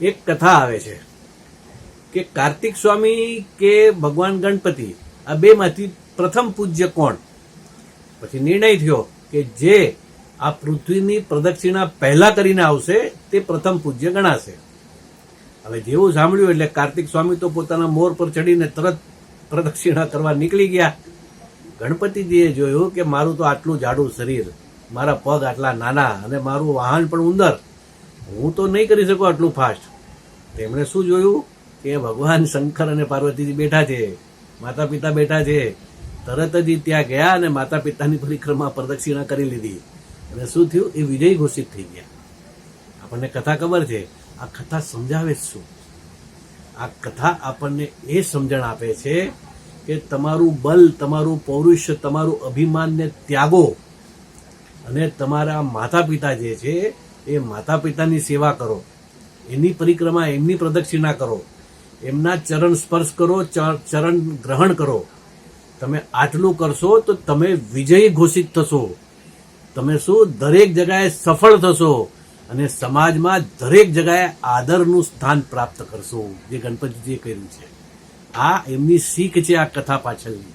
એક કથા આવે છે કે કાર્તિક સ્વામી કે ભગવાન ગણપતિ, આ બેમાંથી પ્રથમ પૂજ્ય કોણ? પછી નિર્ણય થયો કે જે આ પૃથ્વીની પ્રદક્ષિણા પહેલા કરીને આવશે, તે પ્રથમ પૂજ્ય ગણાશે. હવે જેવું સાંભળ્યું એટલે કાર્તિક સ્વામી તો પોતાના મોર પર ચડીને તરત પ્રદક્ષિણા કરવા નીકળી ગયા. ગણપતિજીએ જોયું કે મારું તો આટલું જાડું શરીર, મારા પગ આટલા નાના અને મારું વાહન પણ ઉંદર. હું તો નહીં કરી શકું આટલું ફાસ્ટ તેમણે શું જોયું? કે ભગવાન શંકર અને પાર્વતીજી બેઠા છે માતા પિતા બેઠા છે. તરત જ ત્યાં ગયા અને માતા પિતાની પરિક્રમા પ્રદક્ષિણા કરી લીધી. અને શું થયું? એ વિજય ઘોષિત થઈ ગયા. આપણને કથા ખબર છે? આ કથા સમજાવે શું? આ કથા આપણને એ સમજણ આપે છે કે તમારું બલ, તમારું પૌરુષ્ય તમારું અભિમાનને ત્યાગો અને તમારા માતા પિતા જે છે એ માતા પિતાની સેવા કરો. એની પરિક્રમા, એમની પ્રદક્ષિણા કરો. એમના ચરણ સ્પર્શ કરો ચરણ ગ્રહણ કરો. તમે આટલું કરશો તો તમે વિજયી ઘોષિત થશો. તમે શું દરેક જગાએ સફળ થશો અને સમાજમાં દરેક જગાએ આદરનું સ્થાન પ્રાપ્ત કરશો. જે ગણપતિજીએ કર્યું છે. આ એમની શીખ છે આ કથા પાછળની.